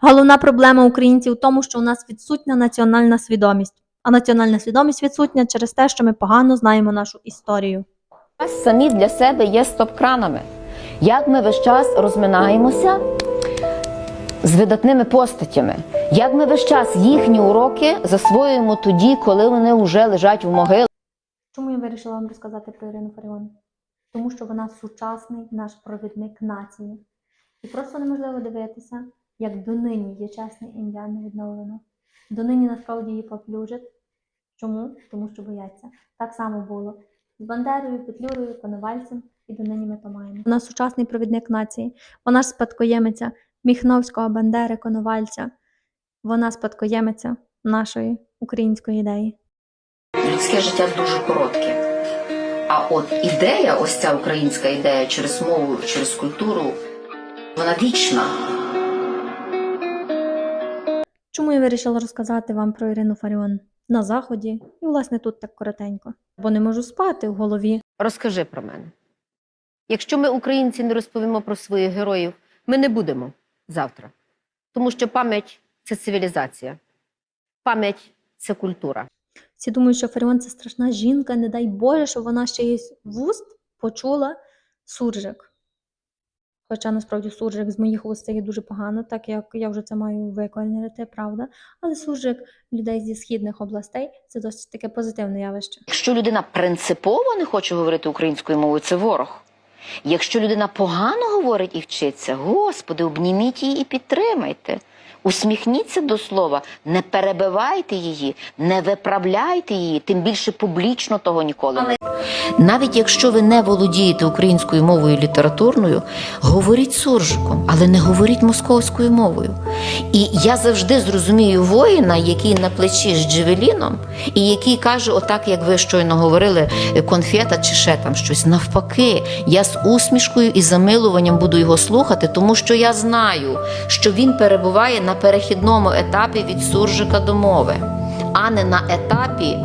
Головна проблема українців в тому, що у нас відсутня національна свідомість. А національна свідомість відсутня через те, що ми погано знаємо нашу історію. Самі для себе є стоп-кранами. Як ми весь час розминаємося з видатними постатями, як ми весь час їхні уроки засвоюємо тоді, коли вони вже лежать в могилах. Чому я вирішила вам розказати про Ірину Фаріон? Тому що вона сучасний наш провідник нації. І просто неможливо дивитися, як донині є чесне ім'я не відновлено. Донині насправді її поплюжать. Чому? Тому що бояться. Так само було з Бандерою, Петлюрою, Коновальцем і донині ми то маємо. Вона сучасний провідник нації. Вона ж спадкоємиця Міхновського, Бандери, Коновальця. Вона спадкоємиця нашої української ідеї. Людське життя дуже коротке. А от ідея, ось ця українська ідея через мову, через культуру, вона вічна. Чому я вирішила розказати вам про Ірину Фаріон на заході, і, власне, тут так коротенько, бо не можу спати в голові. Розкажи про мене. Якщо ми, українці, не розповімо про своїх героїв, ми не будемо завтра. Тому що пам'ять це цивілізація, пам'ять це культура. Всі думають, що Фаріон це страшна жінка, не дай Боже, що вона ще із вуст почула суржик. Хоча насправді суржик з моїх є дуже погано, так як я вже це маю виконати, правда. Але суржик людей зі східних областей це досить таке позитивне явище. Якщо людина принципово не хоче говорити українською мовою, це ворог. Якщо людина погано говорить і вчиться, господи, обніміть її і підтримайте. Усміхніться до слова, не перебивайте її, не виправляйте її, тим більше публічно того ніколи не навіть якщо ви не володієте українською мовою літературною, говоріть суржиком, але не говоріть московською мовою. І я завжди зрозумію воїна, який на плечі з джевеліном, і який каже, отак, як ви щойно говорили, конфета чи ще там щось. Навпаки, я з усмішкою і замилуванням буду його слухати, тому що я знаю, що він перебуває на перехідному етапі від суржика до мови, а не на етапі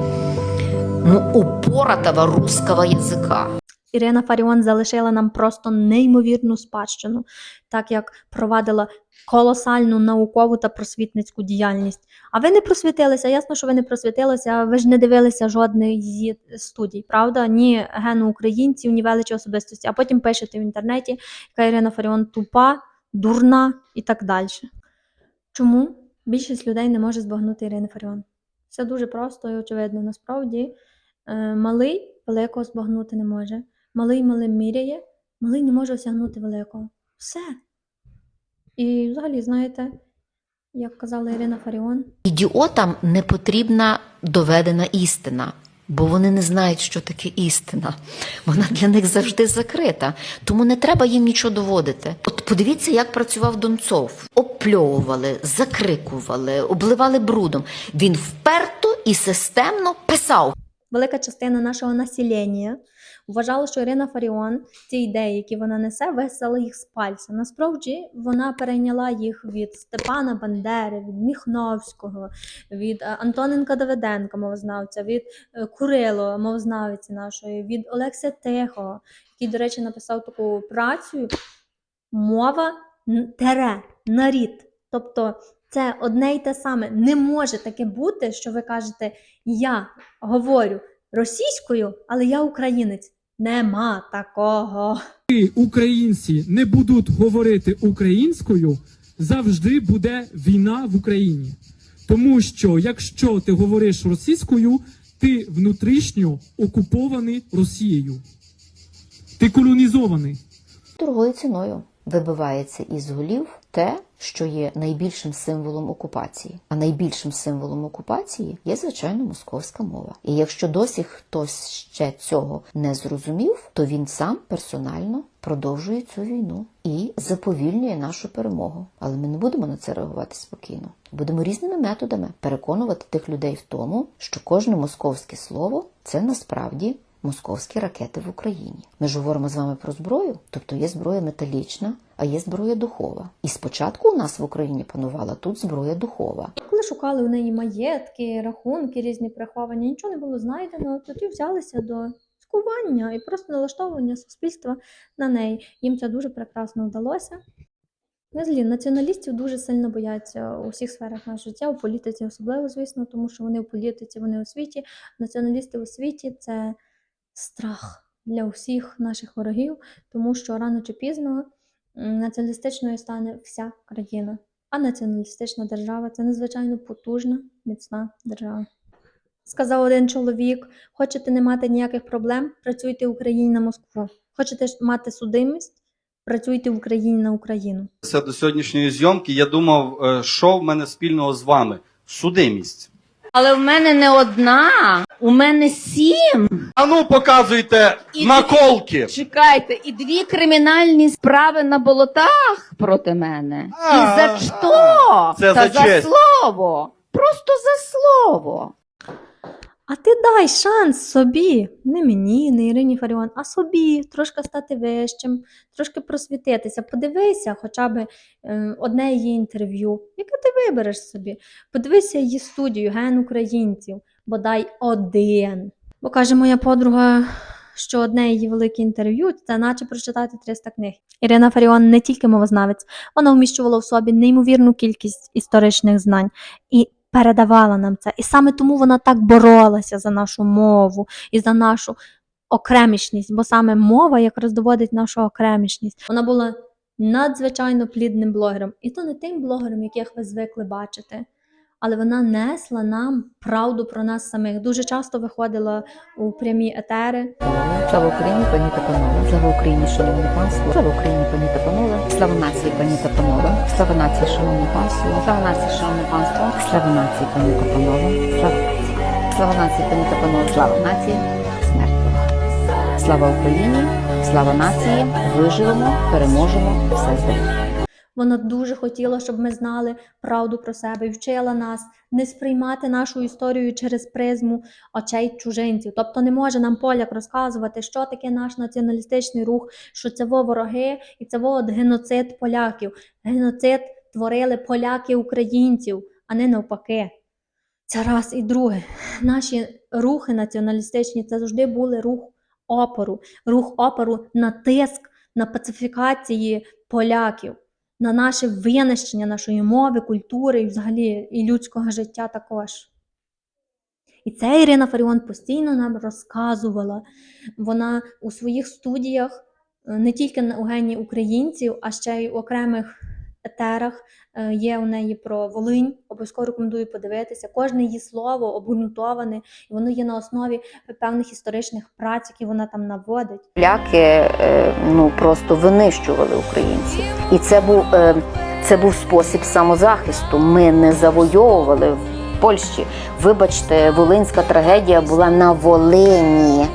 ну, упоротого русского язика. Ірина Фаріон залишила нам просто неймовірну спадщину, так як провадила колосальну наукову та просвітницьку діяльність. А ви не просвітилися, ясно, що ви не просвітилися, ви ж не дивилися жодної зі студій, правда? Ні гену українців, ні величі особистості. А потім пишете в інтернеті, яка Ірина Фаріон тупа, дурна і так далі. Чому більшість людей не може збагнути Ірину Фаріон? Все дуже просто і очевидно. Насправді е, малий великого збагнути не може. Малий малим міряє, малий не може осягнути великого. Все. І взагалі, знаєте, як казала Ірина Фаріон, Ідіотам не потрібна доведена істина, бо вони не знають, що таке істина. Вона для них завжди закрита, тому не треба їм нічого доводити. От подивіться, як працював Донцов. Опльовували, закрикували, обливали брудом. Він вперто і системно писав. велика частина нашого населення вважала, що Ірина Фаріон ті ідеї, які вона несе, висела їх з пальця. Насправді вона перейняла їх від Степана Бандери, від Міхновського, від е, Антоненка Давиденка, мовознавця, від е, Курило, мовознавиці нашої, від Олекса Тихого, який, до речі, написав таку працю мова тере нарід. Тобто це одне й те саме. Не може таке бути, що ви кажете, я говорю російською, але я українець. Нема такого. Українці не будуть говорити українською, завжди буде війна в Україні. Тому що якщо ти говориш російською, ти внутрішньо окупований Росією. Ти колонізований. Дорогою ціною вибивається із голів те, що є найбільшим символом окупації. А найбільшим символом окупації є, звичайно, московська мова. І якщо досі хтось ще цього не зрозумів, то він сам персонально продовжує цю війну і заповільнює нашу перемогу. Але ми не будемо на це реагувати спокійно. Будемо різними методами переконувати тих людей в тому, що кожне московське слово це насправді московські ракети в Україні. Ми ж говоримо з вами про зброю, тобто є зброя металічна, а є зброя духова. І спочатку у нас в Україні панувала тут зброя духова. Коли шукали у неї маєтки, рахунки різні приховані, нічого не було знайдено, тоді взялися до скування і просто налаштовування суспільства на неї. Їм це дуже прекрасно вдалося. Не злі, націоналістів дуже сильно бояться у всіх сферах нашого життя, у політиці особливо, звісно, тому що вони у політиці, вони у світі. Націоналісти у світі це страх для усіх наших ворогів, тому що рано чи пізно націоналістичною стане вся країна. А націоналістична держава це надзвичайно потужна, міцна держава. Сказав один чоловік: хочете не мати ніяких проблем, працюйте в Україні на Москву. Хочете мати судимість, працюйте в Україні на Україну. Це до сьогоднішньої зйомки. Я думав, е, що в мене спільного з вами? Судимість. Але в мене не одна, у мене сім. Ану, показуйте І- наколки. Чекайте, і дві кримінальні справи на болотах проти мене. А, і за що? це Та за честь. слово. Просто за слово. А ти дай шанс собі, не мені, не Ірині Фаріон, а собі трошки стати вищим, трошки просвітитися. Подивися хоча б е, одне її інтерв'ю, яке ти вибереш собі. Подивися її студію Ген українців, бодай один. Бо каже моя подруга, що одне її велике інтерв'ю це наче прочитати 300 книг. Ірина Фаріон не тільки мовознавець, вона вміщувала в собі неймовірну кількість історичних знань. І передавала нам це. І саме тому вона так боролася за нашу мову і за нашу окремішність, бо саме мова якраз доводить нашу окремішність. Вона була надзвичайно плідним блогером, і то не тим блогером, яких ви звикли бачити. Але вона несла нам правду про нас самих. Дуже часто виходила у прямі етери. Слава Україні, пані та панове! Слава Україні, шановне панство! Слава Україні, пані та панове! Слава нації, пані та панове! Слава нації, шановне панство! Слава нації, шановне панство! Слава нації, пані та панове! Слава нації! Пані та панове! Слава нації! Смерть! Слава Україні! Слава нації! Виживемо, переможемо, все здобудемо! Вона дуже хотіла, щоб ми знали правду про себе і вчила нас не сприймати нашу історію через призму очей чужинців. Тобто не може нам поляк розказувати, що таке наш націоналістичний рух, що це во вороги і це во от геноцид поляків. Геноцид творили поляки українців, а не навпаки. Це раз і друге. Наші рухи націоналістичні це завжди були рух опору, рух опору на тиск, на пацифікації поляків на наше винищення нашої мови, культури і взагалі і людського життя також. І це Ірина Фаріон постійно нам розказувала. Вона у своїх студіях е, не тільки на- гені українців, а ще й у окремих етерах е, є у неї про Волинь. Обов'язково рекомендую подивитися. Кожне її слово обґрунтоване, і воно є на основі певних історичних праць, які вона там наводить. Поляки е, ну просто винищували українців, і це був е, це був спосіб самозахисту. Ми не завойовували в Польщі. Вибачте, волинська трагедія була на Волині,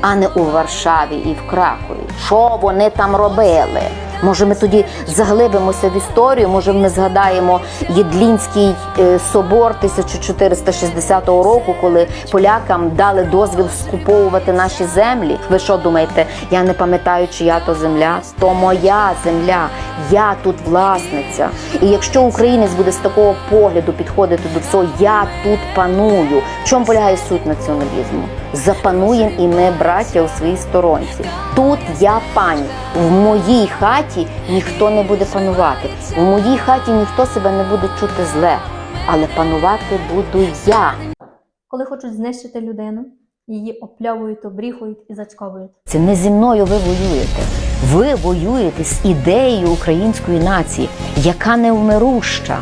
а не у Варшаві і в Кракові. Що вони там робили? Може, ми тоді заглибимося в історію, може, ми згадаємо Єдлінський е, собор 1460 року, коли полякам дали дозвіл скуповувати наші землі. Ви що думаєте? Я не пам'ятаю, чия то земля? То моя земля. Я тут власниця. І якщо українець буде з такого погляду підходити до всього, я тут паную. В чому полягає суть націоналізму? Запануєм і ми, браття, у своїй сторонці. Тут я пані. В моїй хаті ніхто не буде панувати. В моїй хаті ніхто себе не буде чути зле. Але панувати буду я. Коли хочуть знищити людину, її опльовують, обріхують і зацьковують. Це не зі мною ви воюєте. Ви воюєте з ідеєю української нації, яка невмируща,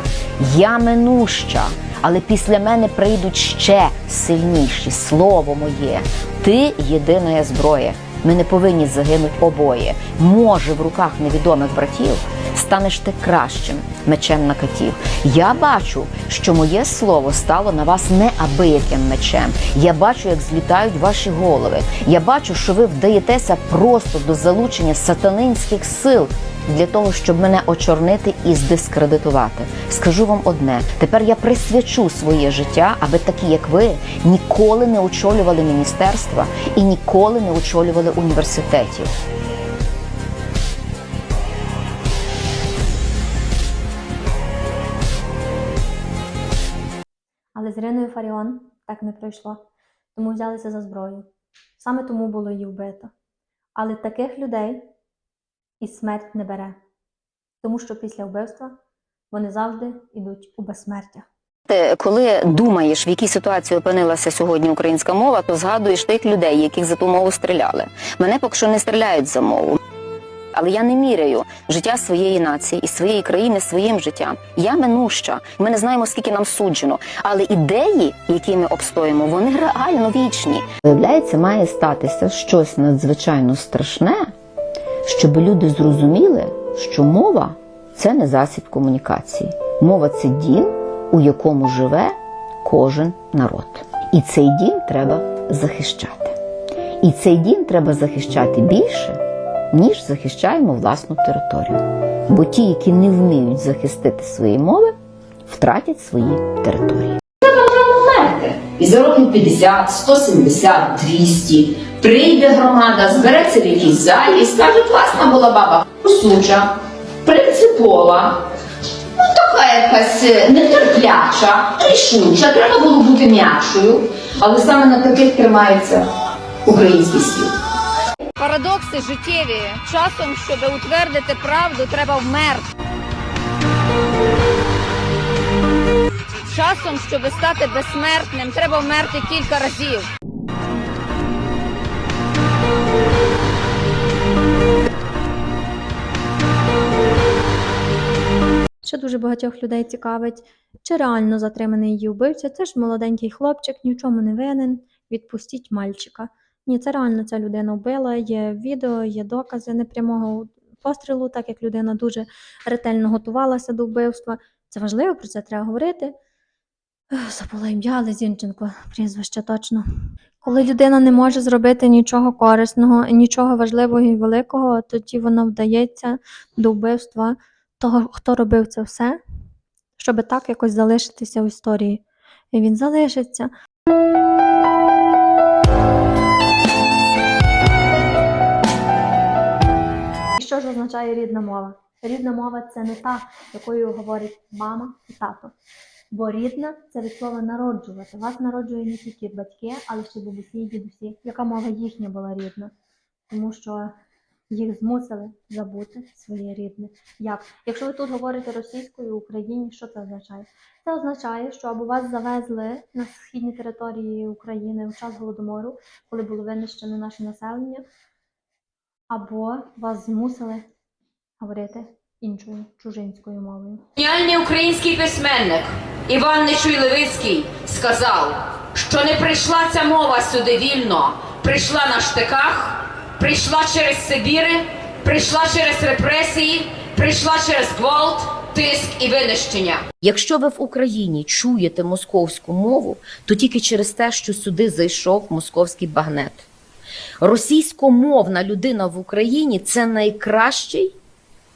я минуща. Але після мене прийдуть ще сильніші. Слово моє. Ти єдина зброя. Ми не повинні загинути обоє. Може, в руках невідомих братів станеш ти кращим мечем на катів. Я бачу, що моє слово стало на вас неабияким мечем. Я бачу, як злітають ваші голови. Я бачу, що ви вдаєтеся просто до залучення сатанинських сил. Для того щоб мене очорнити і здискредитувати, скажу вам одне: тепер я присвячу своє життя, аби такі, як ви, ніколи не очолювали міністерства і ніколи не очолювали університетів. Але з Іриною Фаріон так не пройшло, тому взялися за зброю. Саме тому було її вбито. Але таких людей і смерть не бере. тому що після вбивства вони завжди йдуть у безсмертя. Коли думаєш, в якій ситуації опинилася сьогодні українська мова, то згадуєш тих людей, яких за ту мову стріляли. Мене поки що не стріляють за мову. Але я не міряю життя своєї нації і своєї країни своїм життям. Я минуща. Ми не знаємо, скільки нам суджено. Але ідеї, які ми обстоїмо, вони реально вічні. Виявляється, має статися щось надзвичайно страшне, щоб люди зрозуміли, що мова це не засіб комунікації. Мова це дім, у якому живе кожен народ. І цей дім треба захищати. І цей дім треба захищати більше, ніж захищаємо власну територію. Бо ті, які не вміють захистити свої мови, втратять свої території. І за років 50, 170, 200 прийде громада, збереться в якійсь залі і скаже, класна була баба, кусуча, принципова, ну така якась е, нетерпляча, рішуча, треба було бути м'якшою. Але саме на таких тримається український світ. Парадокси життєві. Часом, щоб утвердити правду, треба вмерти. Часом, щоб стати безсмертним, треба вмерти кілька разів. Ще дуже багатьох людей цікавить, чи реально затриманий її вбивця. Це ж молоденький хлопчик, ні в чому не винен. Відпустіть мальчика. Ні, це реально ця людина вбила. Є відео, є докази непрямого пострілу, так як людина дуже ретельно готувалася до вбивства. Це важливо, про це треба говорити. Забула ім'я, але Зінченко, прізвище точно. Коли людина не може зробити нічого корисного, нічого важливого і великого, тоді вона вдається до вбивства того, хто робив це все, щоб так якось залишитися в історії. І він залишиться. Що ж означає рідна мова? Рідна мова це не та, якою говорить мама і тато. Бо рідна це від слова народжувати. Вас народжує не тільки батьки, але ще бабусі і дідусі. Яка мова їхня була рідна? Тому що їх змусили забути своє рідне. Як? Якщо ви тут говорите російською в Україні, що це означає? Це означає, що або вас завезли на східні території України в час голодомору, коли було винищено наше населення, або вас змусили говорити іншою чужинською мовою. Геніальний український письменник Іван Нечуй Левицький сказав, що не прийшла ця мова сюди вільно, прийшла на штиках, прийшла через Сибіри, прийшла через репресії, прийшла через гвалт, тиск і винищення. Якщо ви в Україні чуєте московську мову, то тільки через те, що сюди зайшов московський багнет. Російськомовна людина в Україні це найкращий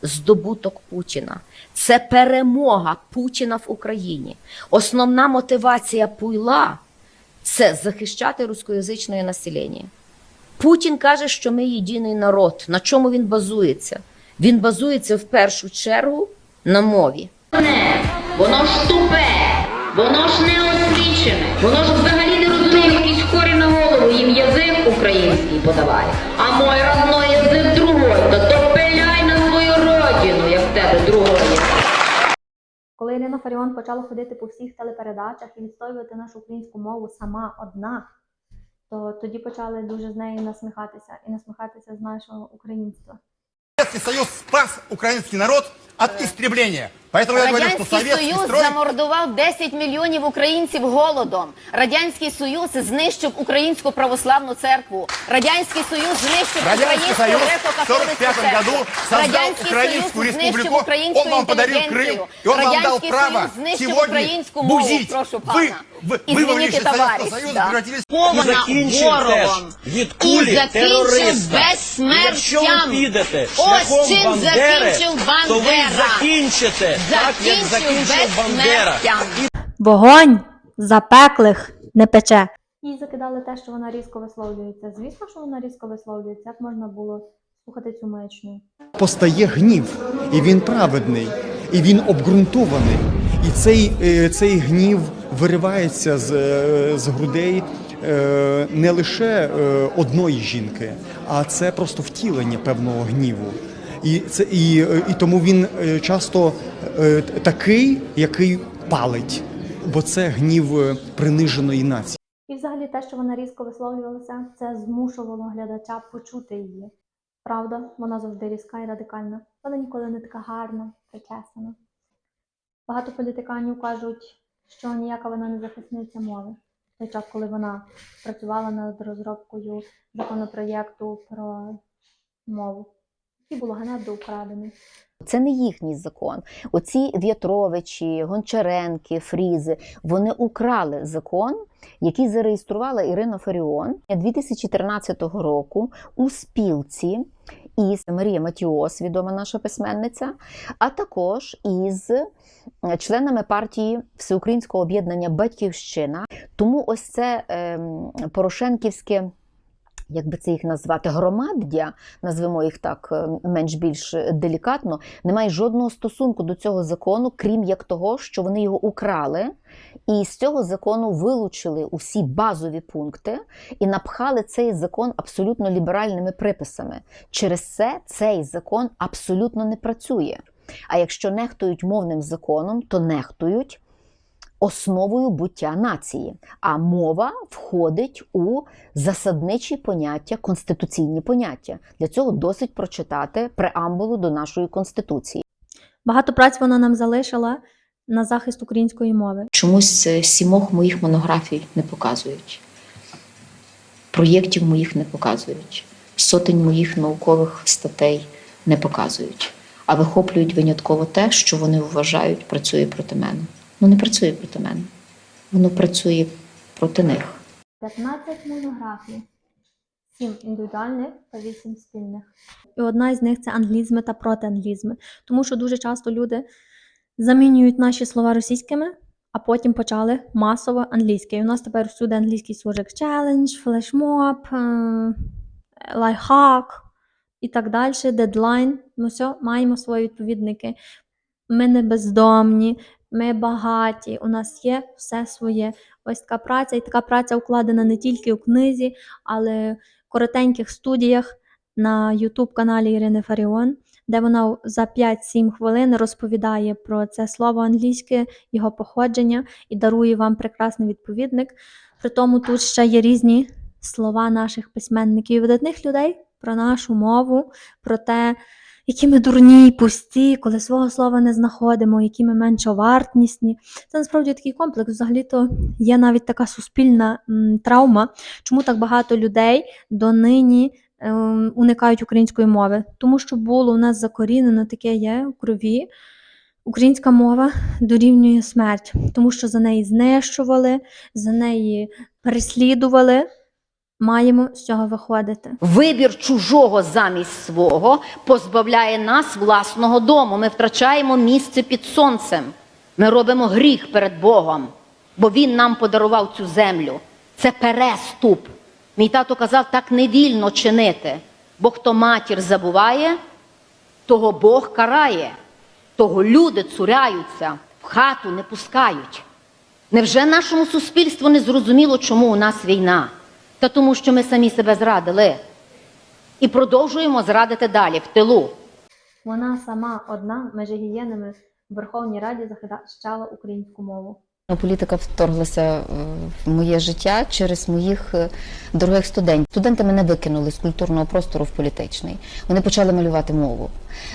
здобуток Путіна. Це перемога Путіна в Україні. Основна мотивація Пуйла це захищати рускоязичне населення. Путін каже, що ми єдиний народ. На чому він базується? Він базується в першу чергу на мові. Воно ж тупе, воно ж не освічене, воно ж взагалі не голову, їм язик український подаває. А мой родной язик другой, то то пиляй на свою родину, як в тебе другого є. Коли Ірина Фаріон почала ходити по всіх телепередачах і відстоювати нашу українську мову сама одна, то тоді почали дуже з нею насміхатися і насміхатися з нашого українства. Союз спас украинский народ от истребления. Поэтому я говорю, что Радянський советский Союз строй... замордував 10 мільйонів українців голодом. Радянський Союз знищив українську православну церкву. Радянський Союз знищив Радянський українську Союз в греко-католицьку 45 церкву. году создал Радянський Украинскую Союз знищив республику, українську он вам подарил інтелігенцію. Крым, и он вам дал Радянський право Союз знищив сегодня українську мову. бузить. Прошу Вы, пана. вы, вы Извините, вывели из Советского товарищ, Союза, да. превратились Повна закінчив ворогом. теж від І кулі закінчив терориста. безсмертям. Якщо ви підете Ось шляхом чим Бандери, закінчив то ви Бандера. закінчите так, як Закінчив Бандера. Вогонь запеклих не пече. Їй закидали те, що вона різко висловлюється. Звісно, що вона різко висловлюється. Як можна було слухати цю маячню? постає гнів, і він праведний, і він обґрунтований. І цей, е, цей гнів виривається з, е, з грудей е, не лише одної жінки, а це просто втілення певного гніву. І це і, і тому він е, часто е, такий, який палить, бо це гнів е, приниженої нації. І взагалі те, що вона різко висловлювалася, це змушувало глядача почути її. Правда, вона завжди різка і радикальна. Вона ніколи не така гарна, причесана. Багато політиканів кажуть, що ніяка вона не захисниця мови. Той час, коли вона працювала над розробкою законопроєкту про мову, який було ганебно украдений. Це не їхній закон. Оці В'ятровичі, Гончаренки, Фрізи вони украли закон, який зареєструвала Ірина Фаріон 2013 року у спілці із Марія Матіос, відома наша письменниця, а також із членами партії Всеукраїнського об'єднання Батьківщина. Тому ось це ем, Порошенківське. Як би це їх назвати, громаддя, назвемо їх так е, менш-більш делікатно, не має жодного стосунку до цього закону, крім як того, що вони його украли, і з цього закону вилучили усі базові пункти і напхали цей закон абсолютно ліберальними приписами. Через це цей закон абсолютно не працює. А якщо нехтують мовним законом, то нехтують основою буття нації. А мова входить у засадничі поняття, конституційні поняття. Для цього досить прочитати преамбулу до нашої конституції. Багато праць вона нам залишила на захист української мови. Чомусь сімох моїх монографій не показують, проєктів моїх не показують, сотень моїх наукових статей не показують, а вихоплюють винятково те, що вони вважають працює проти мене. Ну не працює проти мене, воно працює проти них. 15 монографій, 7 індивідуальних та 8 спільних. І одна із них це англізми та протианглізми. Тому що дуже часто люди замінюють наші слова російськими, а потім почали масово англійське. І у нас тепер всюди англійський служик challenge, флешмоб, лайфхак і так далі, дедлайн. Ми все маємо свої відповідники. Ми не бездомні, ми багаті, у нас є все своє. Ось така праця, і така праця укладена не тільки у книзі, але в коротеньких студіях на youtube каналі Ірини Фаріон, де вона за 5-7 хвилин розповідає про це слово англійське, його походження і дарує вам прекрасний відповідник. При тому тут ще є різні слова наших письменників і видатних людей про нашу мову, про те, які ми дурні й пусті, коли свого слова не знаходимо, які ми меншовартісні. Це насправді такий комплекс. Взагалі-то є навіть така суспільна травма, чому так багато людей донині ем, уникають української мови. Тому що було у нас закорінено таке є у крові. Українська мова дорівнює смерть, тому що за неї знищували, за неї переслідували. Маємо з цього виходити. Вибір чужого замість свого позбавляє нас власного дому. Ми втрачаємо місце під сонцем. Ми робимо гріх перед Богом, бо Він нам подарував цю землю. Це переступ. Мій тато казав, так не вільно чинити. Бо хто матір забуває, того Бог карає, того люди цуряються, в хату не пускають. Невже нашому суспільству не зрозуміло, чому у нас війна? Та тому, що ми самі себе зрадили і продовжуємо зрадити далі в тилу. Вона сама одна межі гієнами в Верховній Раді захищала українську мову. Політика вторглася е, в моє життя через моїх е, дорогих студентів. Студенти мене викинули з культурного простору в політичний. Вони почали малювати мову.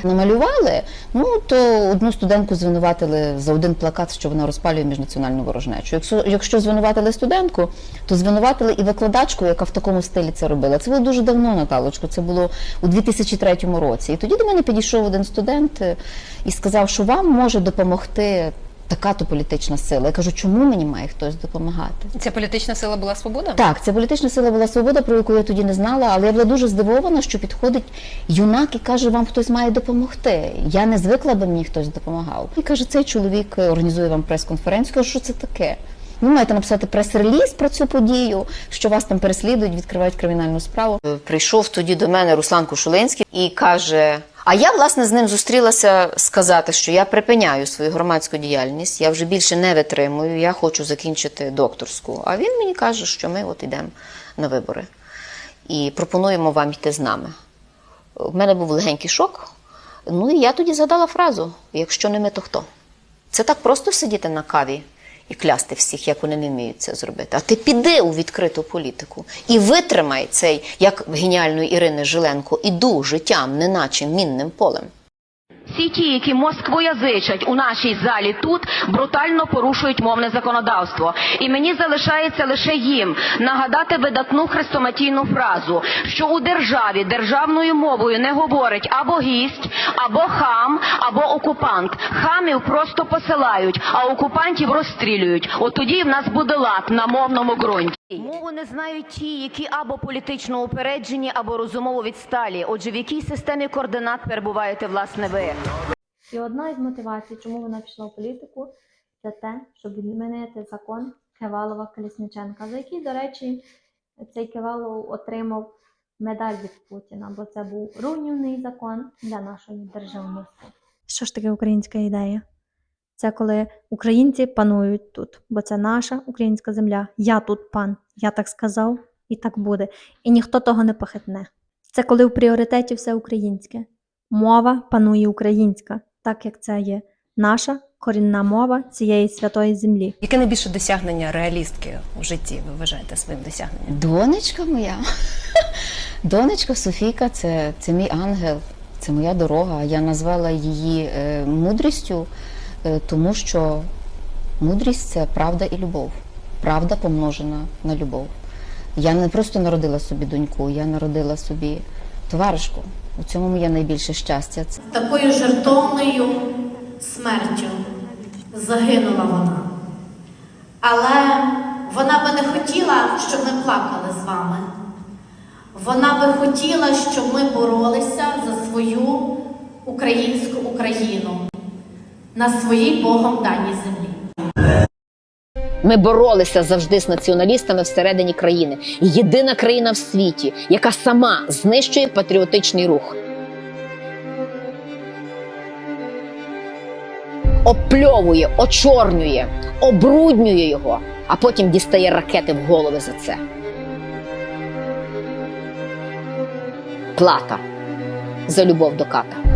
Намалювали, ну то одну студентку звинуватили за один плакат, що вона розпалює міжнаціональну ворожнечу. Якщо, якщо звинуватили студентку, то звинуватили і викладачку, яка в такому стилі це робила. Це було дуже давно, Наталочко. Це було у 2003 році. І тоді до мене підійшов один студент е, і сказав, що вам може допомогти. Така то політична сила. Я кажу, чому мені має хтось допомагати? Ця політична сила була свобода? Так, ця політична сила була свобода, про яку я тоді не знала, але я була дуже здивована, що підходить юнак і каже, вам хтось має допомогти. Я не звикла, аби мені хтось допомагав. І каже, цей чоловік організує вам прес-конференцію. Кажу, що це таке? Ви маєте написати прес-реліз про цю подію, що вас там переслідують, відкривають кримінальну справу. Прийшов тоді до мене Руслан Кушулинський і каже: А я власне з ним зустрілася сказати, що я припиняю свою громадську діяльність, я вже більше не витримую, я хочу закінчити докторську. А він мені каже, що ми от йдемо на вибори і пропонуємо вам йти з нами. У мене був легенький шок. Ну і я тоді згадала фразу: якщо не ми, то хто? Це так просто сидіти на каві і клясти всіх, як вони не вміють це зробити. А ти піди у відкриту політику і витримай цей, як геніальної Ірини Жиленко, іду життям, неначе мінним полем. Всі ті, які москвоязичать у нашій залі тут, брутально порушують мовне законодавство. І мені залишається лише їм нагадати видатну хрестоматійну фразу, що у державі державною мовою не говорить або гість, або хам, або окупант. Хамів просто посилають, а окупантів розстрілюють. От тоді в нас буде лад на мовному ґрунті. Мову не знають ті, які або політично упереджені, або розумово відсталі. Отже, в якій системі координат перебуваєте власне ви? І одна із мотивацій, чому вона пішла в політику, це те, щоб відмінити закон Кевалова Колісниченка, за який, до речі, цей Кевалов отримав медаль від Путіна, бо це був руйнівний закон для нашої державності. Що ж таке українська ідея? Це коли українці панують тут, бо це наша українська земля. Я тут пан, я так сказав, і так буде. І ніхто того не похитне. Це коли в пріоритеті все українське. Мова панує українська, так як це є наша корінна мова цієї святої землі. Яке найбільше досягнення реалістки у житті ви вважаєте своїм досягненням? Донечка моя. Донечка Софійка це, це мій ангел, це моя дорога. Я назвала її е, мудрістю, тому що мудрість це правда і любов. Правда помножена на любов. Я не просто народила собі доньку, я народила собі товаришку. У цьому моє найбільше щастя. Такою жертовною смертю загинула вона. Але вона би не хотіла, щоб ми плакали з вами. Вона би хотіла, щоб ми боролися за свою українську Україну на своїй Богом даній землі. Ми боролися завжди з націоналістами всередині країни. Єдина країна в світі, яка сама знищує патріотичний рух. Опльовує, очорнює, обруднює його, а потім дістає ракети в голови за це. Плата за любов до ката.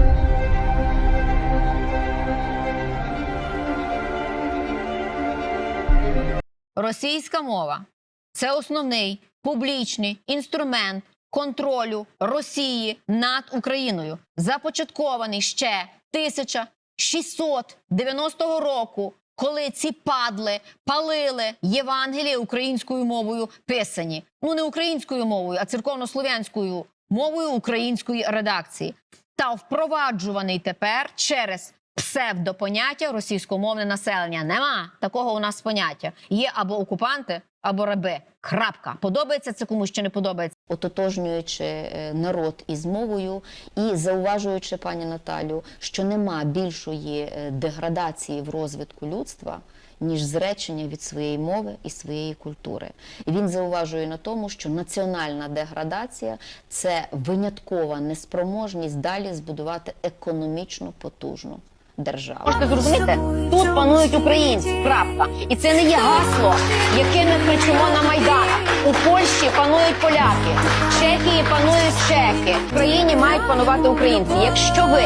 Російська мова це основний публічний інструмент контролю Росії над Україною, започаткований ще 1690 року, коли ці падли палили Євангеліє українською мовою писані. Ну не українською мовою, а церковнослов'янською мовою української редакції. Та впроваджуваний тепер через псевдопоняття російськомовне населення. Нема такого у нас поняття. Є або окупанти, або раби. Крапка. Подобається це комусь чи не подобається. ототожнюючи е, народ із мовою і зауважуючи пані Наталю, що нема більшої е, деградації в розвитку людства. Ніж зречення від своєї мови і своєї культури, і він зауважує на тому, що національна деградація це виняткова неспроможність далі збудувати економічно потужну державу. Можете зрозуміти, тут панують українці. Крапка. І це не є гасло, яке ми кричимо на майданах. У Польщі панують поляки, в Чехії панують чехи. В країні мають панувати українці. Якщо ви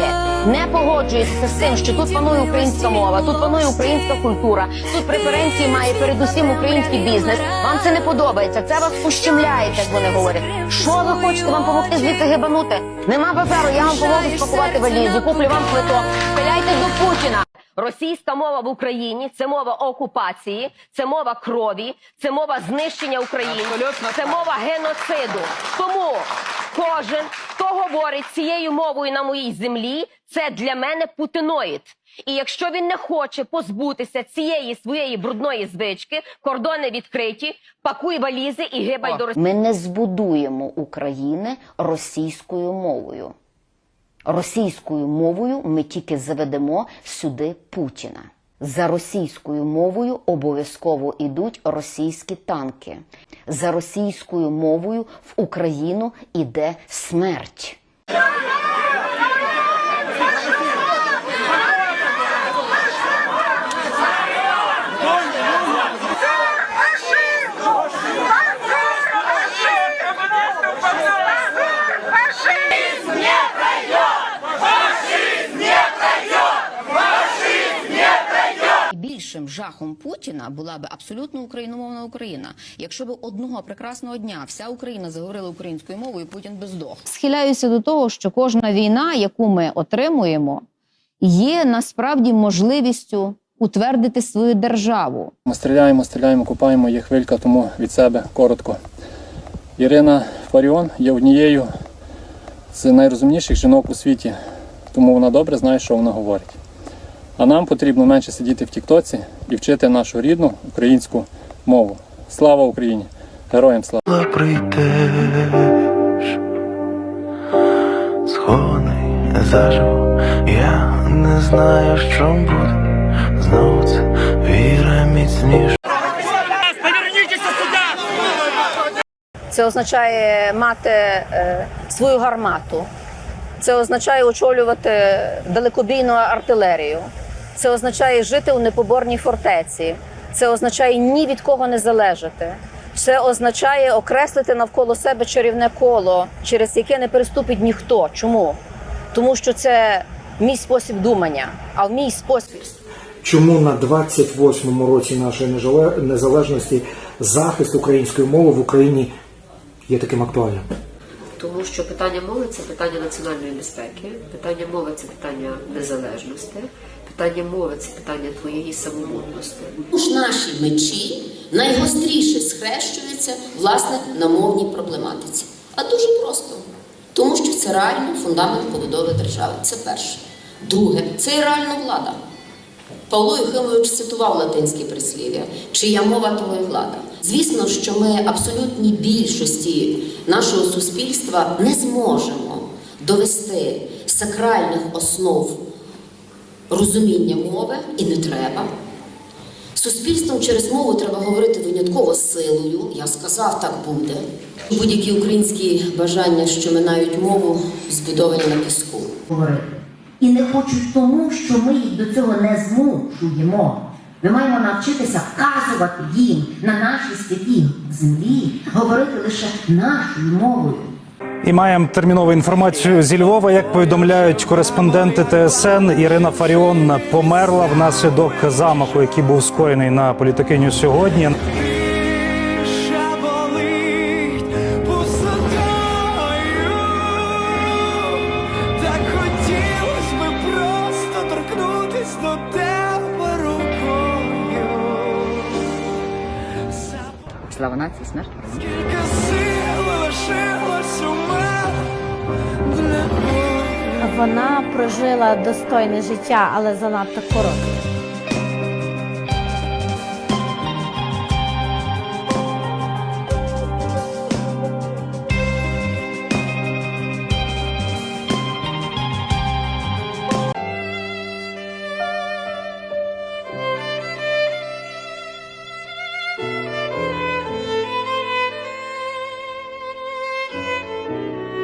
не погоджуєтеся з тим, що тут панує українська мова, тут панує українська культура, тут преференції має передусім український бізнес. Вам це не подобається. Це вас ущемляє, як вони говорять. Що ви хочете вам допомогти звідси гибанути? Нема базару, я вам поможу спакувати валізу, куплю вам квиток. Пиляйте до Путіна. Російська мова в Україні це мова окупації, це мова крові, це мова знищення України, це мова геноциду. Тому кожен, хто говорить цією мовою на моїй землі, це для мене путиноїд. І якщо він не хоче позбутися цієї своєї брудної звички, кордони відкриті, пакуй валізи і гибай до Росії. Ми не збудуємо України російською мовою. Російською мовою ми тільки заведемо сюди Путіна. За російською мовою обов'язково йдуть російські танки. За російською мовою в Україну іде смерть. Найбільшим жахом Путіна була би абсолютно україномовна Україна. Якщо б одного прекрасного дня вся Україна заговорила українською мовою, Путін би здох. Схиляюся до того, що кожна війна, яку ми отримуємо, є насправді можливістю утвердити свою державу. Ми стріляємо, стріляємо, купаємо, є хвилька, тому від себе коротко. Ірина Фаріон є однією з найрозумніших жінок у світі, тому вона добре знає, що вона говорить. А нам потрібно менше сидіти в Тіктоці і вчити нашу рідну українську мову. Слава Україні! Героям слава! прийдеш, схований заживо, я не знаю, що буде. Знову це віра міцніша. Це означає мати е, свою гармату. Це означає очолювати далекобійну артилерію. Це означає жити у непоборній фортеці. Це означає ні від кого не залежати. Це означає окреслити навколо себе чарівне коло, через яке не переступить ніхто. Чому? Тому що це мій спосіб думання, а в мій спосіб Чому на 28-му році нашої незалежності захист української мови в Україні є таким актуальним? Тому що питання мови це питання національної безпеки, питання мови це питання незалежності, питання мови це питання твоєї самобутності. Тому ж наші мечі найгостріше схрещуються власне на мовній проблематиці. А дуже просто. Тому що це реально фундамент побудови держави. Це перше. Друге, це реальна влада. Павло Юхимович цитував латинське прислів'я чия мова, того влада. Звісно, що ми абсолютній більшості нашого суспільства не зможемо довести сакральних основ розуміння мови і не треба. Суспільством через мову треба говорити винятково силою. Я сказав, так буде. Будь-які українські бажання, що минають мову, збудовані на піску. І не хочуть тому, що ми їх до цього не змушуємо. Ми маємо навчитися вказувати їм на нашій святій землі, говорити лише нашою мовою. І маємо термінову інформацію зі Львова. Як повідомляють кореспонденти ТСН, Ірина Фаріон померла внаслідок замаху, який був скоєний на політикиню сьогодні. Так хотілось би просто торкнутись до тебе рукою. Слава нації, смерть. Вона прожила достойне життя, але занадто коротке.